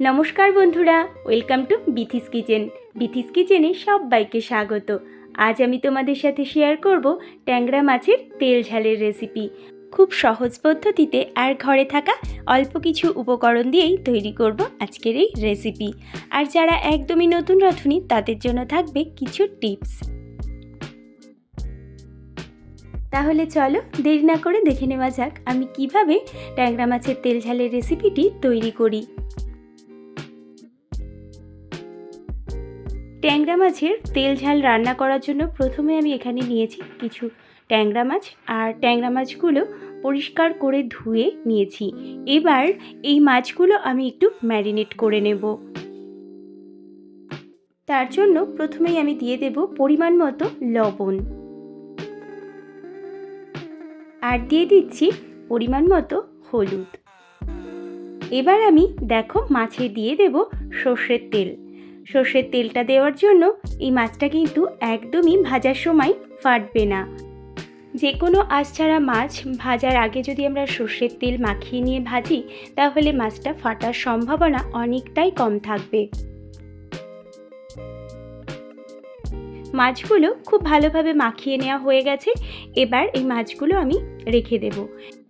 নমস্কার বন্ধুরা, welcome to Bithi's kitchen. Bithi's কিচেনে সবাইকে স্বাগত। আজ আমি তোমাদের সাথে শেয়ার করব ট্যাংরা মাছের তেল ঝালের রেসিপি। খুব সহজ পদ্ধতিতে আর ঘরে থাকা অল্প কিছু উপকরণ দিয়েই তৈরি করব আজকের এই রেসিপি। আর যারা একদমই নতুন রাঁধুনি তাদের জন্য থাকবে কিছু টিপস। তাহলে চলো দেরি না করে দেখে নেওয়া যাক আমি কীভাবে ট্যাংরা মাছের তেল ঝালের রেসিপিটি তৈরি করি। ট্যাংরা মাছের তেল ঝাল রান্না করার জন্য প্রথমে আমি এখানে নিয়েছি কিছু ট্যাংরা মাছ আর ট্যাংরা মাছগুলো পরিষ্কার করে ধুয়ে নিয়েছি। এবার এই মাছগুলো আমি একটু ম্যারিনেট করে নেব। তার জন্য প্রথমেই আমি দিয়ে দেব পরিমাণ মতো লবণ। আর দিয়ে দিচ্ছি পরিমাণ মতো হলুদ। এবার আমি দেখো মাছে দিয়ে দেব সর্ষের তেল। সর্ষের তেলটা দেওয়ার জন্য এই মাছটা কিন্তু একদমই ভাজার সময় ফাটবে না। যে কোনো আঁচছাড়া মাছ ভাজার আগে যদি আমরা সর্ষের তেল মাখিয়ে নিয়ে ভাজি, তাহলে মাছটা ফাটার সম্ভাবনা অনেকটাই কম থাকবে। মাছগুলো খুব ভালোভাবে মাখিয়ে নেওয়া হয়ে গেছে। এবার এই মাছগুলো আমি রেখে দেব।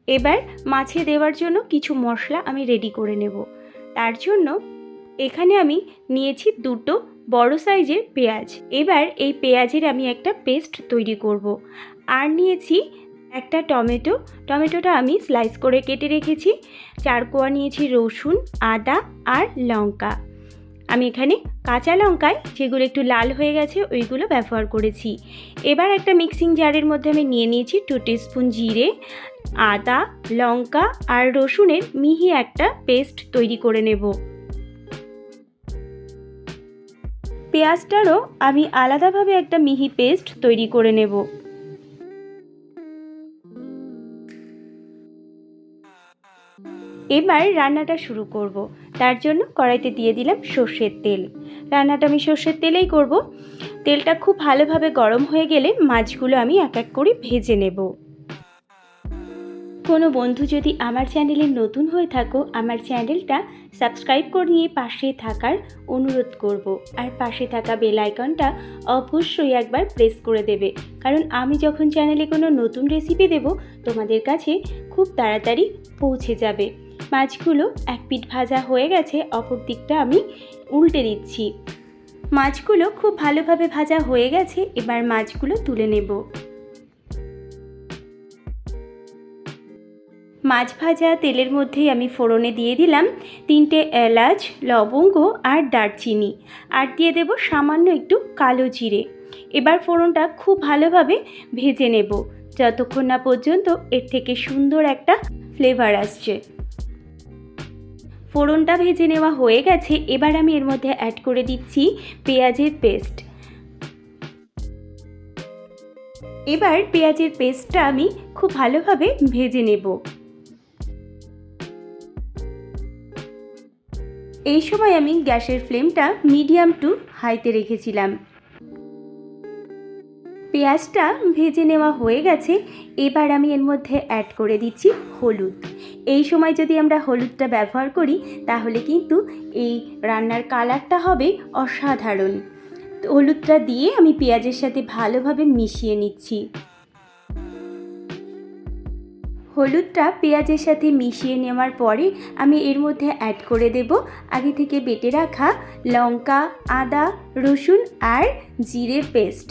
এবার মাছে দেওয়ার জন্য কিছু মশলা আমি রেডি করে নেব। তার জন্য এখানে আমি নিয়েছি দুটো বড় সাইজের পেঁয়াজ। এবার এই পেঁয়াজের আমি একটা পেস্ট তৈরি করব। আর নিয়েছি একটা টমেটো। টমেটোটা আমি স্লাইস করে কেটে রেখেছি। চার কোয়া নিয়েছি রসুন, আদা আর লঙ্কা। আমি এখানে কাঁচা লঙ্কায় যেগুলো একটু লাল হয়ে গেছে ওইগুলো ব্যবহার করেছি। এবার একটা মিক্সিং জারের মধ্যে আমি নিয়ে নিয়েছি টু স্পুন জিরে, আদা, লঙ্কা আর রসুনের মিহি একটা পেস্ট তৈরি করে নেব। পেঁয়াজটারও আমি আলাদাভাবে একটা মিহি পেস্ট তৈরি করে নেব। এবার রান্নাটা শুরু করব। তার জন্য কড়াইতে দিয়ে দিলাম সর্ষের তেল। রান্নাটা আমি সর্ষের তেলেই করব। তেলটা খুব ভালোভাবে গরম হয়ে গেলে মাছগুলো আমি এক এক করে ভেজে নেব। কোনো বন্ধু যদি আমার চ্যানেলে নতুন হয়ে থাকো, আমার চ্যানেলটা সাবস্ক্রাইব করে নিয়ে পাশে থাকার অনুরোধ করব। আর পাশে থাকা বেল আইকনটা অবশ্যই একবার প্রেস করে দেবে। কারণ আমি যখন চ্যানেলে কোনো নতুন রেসিপি দেব, তোমাদের কাছে খুব তাড়াতাড়ি পৌঁছে যাবে। মাছগুলো এক পিঠ ভাজা হয়ে গেছে, অপর দিকটা আমি উল্টে দিচ্ছি। মাছগুলো খুব ভালোভাবে ভাজা হয়ে গেছে, এবার মাছগুলো তুলে নেব। মাছ ভাজা তেলের মধ্যেই আমি ফোড়নে দিয়ে দিলাম তিনটে এলাচ, লবঙ্গ আর দারচিনি। আর দিয়ে দেব সামান্য একটু কালো জিরে। এবার ফোড়নটা খুব ভালোভাবে ভেজে নেব। যতক্ষণ না পর্যন্ত এর থেকে সুন্দর একটা ফ্লেভার আসছে। ফোড়নটা ভেজে নেওয়া হয়ে গেছে। এবার আমি এর মধ্যে অ্যাড করে দিচ্ছি পেঁয়াজের পেস্ট। এবার পেঁয়াজের পেস্টটা আমি খুব ভালোভাবে ভেজে নেব। এই সময় আমি গ্যাসের ফ্লেমটা মিডিয়াম টু হাইতে রেখেছিলাম। পেঁয়াজটা ভেজে নেওয়া হয়ে গেছে, এবার আমি এর মধ্যে অ্যাড করে দিচ্ছি হলুদ। এই সময় যদি আমরা হলুদটা ব্যবহার করি, তাহলে কিন্তু এই রান্নার কালারটা হবে অসাধারণ। হলুদটা দিয়ে আমি পেঁয়াজের সাথে ভালোভাবে মিশিয়ে নিচ্ছি। হলুদটা পেঁয়াজের সাথে মিশিয়ে নেওয়ার পরে আমি এর মধ্যে অ্যাড করে দেব। আগে থেকে বেটে রাখা লঙ্কা, আদা, রসুন আর জিরে পেস্ট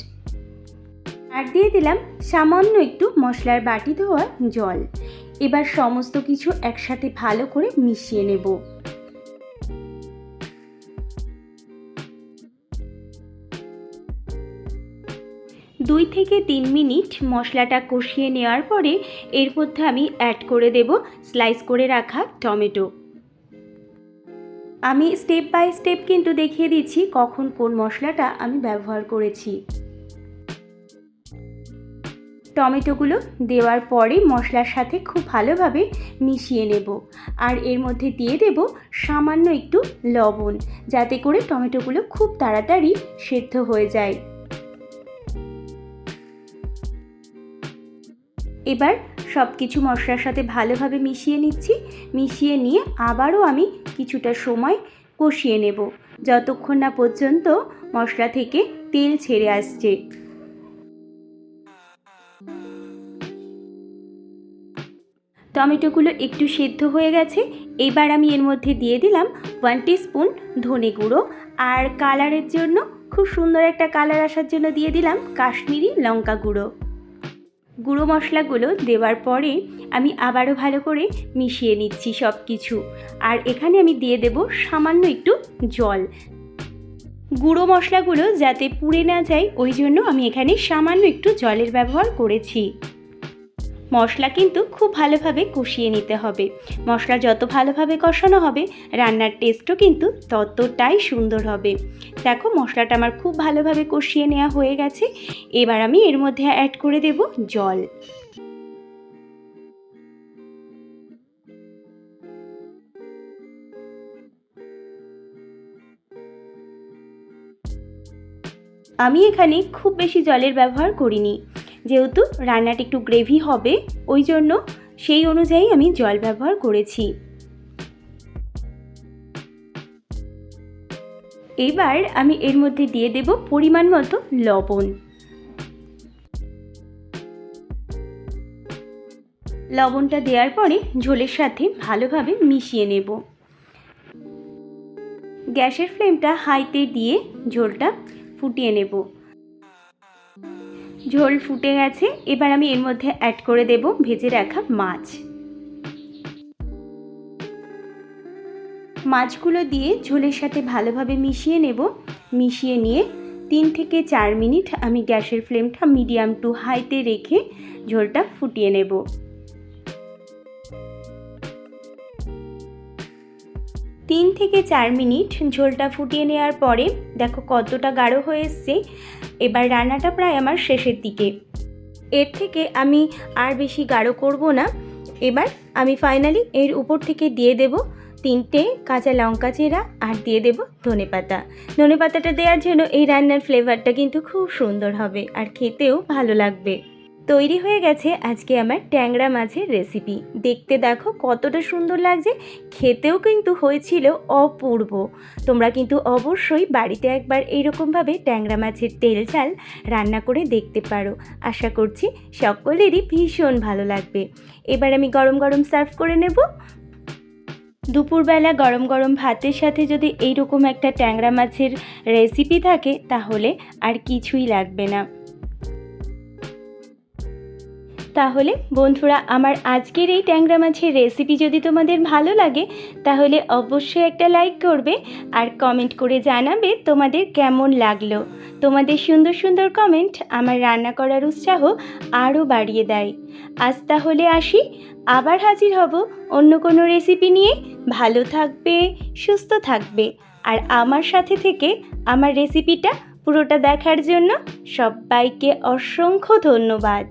আর দিয়ে দিলাম সামান্য একটু মশলার বাটি ধোয়া জল। এবার সমস্ত কিছু একসাথে ভালো করে মিশিয়ে নেব। দুই থেকে তিন মিনিট মশলাটা কষিয়ে নেওয়ার পরে এর মধ্যে আমি অ্যাড করে দেব স্লাইস করে রাখা টমেটো আমি স্টেপ বাই স্টেপ কিন্তু দেখিয়ে দিচ্ছি কখন কোন মশলাটা আমি ব্যবহার করেছি। টমেটোগুলো দেওয়ার পরে মশলার সাথে খুব ভালোভাবে মিশিয়ে নেব। আর এর মধ্যে দিয়ে দেব সামান্য একটু লবণ, যাতে করে টমেটোগুলো খুব তাড়াতাড়ি সেদ্ধ হয়ে যায়। এবার সব কিছু মশলার সাথে ভালোভাবে মিশিয়ে নিচ্ছি। মিশিয়ে নিয়ে আবারও আমি কিছুটা সময় কষিয়ে নেব। যতক্ষণ না পর্যন্ত মশলা থেকে তেল ছেড়ে আসছে। টমেটোগুলো একটু সেদ্ধ হয়ে গেছে। এবার আমি এর মধ্যে দিয়ে দিলাম ওয়ান স্পুন ধনে গুঁড়ো। আর কালারের জন্য খুব সুন্দর একটা কালার আসার জন্য দিয়ে দিলাম কাশ্মীরি লঙ্কা গুঁড়ো। গুঁড়ো মশলাগুলো দেওয়ার পরে আমি আবারও ভালো করে মিশিয়ে নিচ্ছি সব কিছু আর এখানে আমি দিয়ে দেব সামান্য একটু জল। গুঁড়ো মশলাগুলো যাতে পুড়ে না যায়, ওই জন্য আমি এখানে সামান্য একটু জলের ব্যবহার করেছি। মশলা কিন্তু খুব ভালোভাবে কষিয়ে নিতে হবে। মশলা যত ভালোভাবে কষানো হবে, রান্নার টেস্টও কিন্তু ততটাই সুন্দর হবে। দেখো মশলাটা আমার খুব ভালোভাবে কষিয়ে নেওয়া হয়ে গেছে। এবার আমি এর মধ্যে অ্যাড করে দেব জল। আমি এখানে খুব বেশি জলের ব্যবহার করিনি। যেহেতু রান্নাটা একটু গ্রেভি হবে, ওই জন্য সেই অনুযায়ী আমি জল ব্যবহার করেছি। এবার আমি এর মধ্যে দিয়ে দেব পরিমাণ মতো লবণ। লবণটা দেওয়ার পরে ঝোলের সাথে ভালোভাবে মিশিয়ে নেব। গ্যাসের ফ্লেমটা হাইতে দিয়ে ঝোলটা ফুটিয়ে নেব। ঝোল ফুটে গেছে, এবার আমি এর মধ্যে অ্যাড করে দেব ভেজে রাখা মাছ। মাছগুলো দিয়ে ঝোলের সাথে ভালোভাবে মিশিয়ে নেব। মিশিয়ে নিয়ে তিন থেকে চার মিনিট আমি গ্যাসের ফ্লেমটা মিডিয়াম টু হাইতে রেখে ঝোলটা ফুটিয়ে নেব। তিন থেকে চার মিনিট ঝোলটা ফুটিয়ে নেওয়ার পরে দেখো কতটা গাঢ় হয়ে এসছে। এবার রান্নাটা প্রায় আমার শেষের দিকে। এর থেকে আমি আর বেশি গাঢ় করব না। এবার আমি ফাইনালি এর উপর থেকে দিয়ে দেব তিনটে, কাঁচা লঙ্কা চেরা আর দিয়ে দেব ধনে পাতা। ধনে পাতাটা দেওয়ার জন্য এই রান্নার ফ্লেভারটা কিন্তু খুব সুন্দর হবে আর খেতেও ভালো লাগবে। তৈরি হয়ে গেছে আজকে আমার ট্যাংরা মাছের রেসিপি দেখতে দেখো কতটা সুন্দর লাগছে। খেতেও কিন্তু হয়েছিল অপূর্ব। তোমরা কিন্তু অবশ্যই বাড়িতে একবার এইরকমভাবে ট্যাংরা মাছের তেল ঝাল রান্না করে দেখতে পারো। আশা করছি সকলেরই ভীষণ ভালো লাগবে। এবার আমি গরম গরম সার্ভ করে নেব। দুপুরবেলা গরম গরম ভাতের সাথে যদি এইরকম একটা ট্যাংরা মাছের রেসিপি থাকে, তাহলে আর কিছুই লাগবে না। তাহলে বন্ধুরা, আমার আজকের এই ট্যাংরা মাছের রেসিপি যদি তোমাদের ভালো লাগে, তাহলে অবশ্যই একটা লাইক করবে আর কমেন্ট করে জানাবে তোমাদের কেমন লাগল। তোমাদের সুন্দর সুন্দর কমেন্ট আমার রান্না করার উৎসাহ আরও বাড়িয়ে দেয়। আজ তাহলে আসি, আবার হাজির হব অন্য কোনো রেসিপি নিয়ে। ভালো থাকবে, সুস্থ থাকবে। আর আমার সাথে থেকে আমার রেসিপিটা পুরোটা দেখার জন্য সবাইকে অসংখ্য ধন্যবাদ।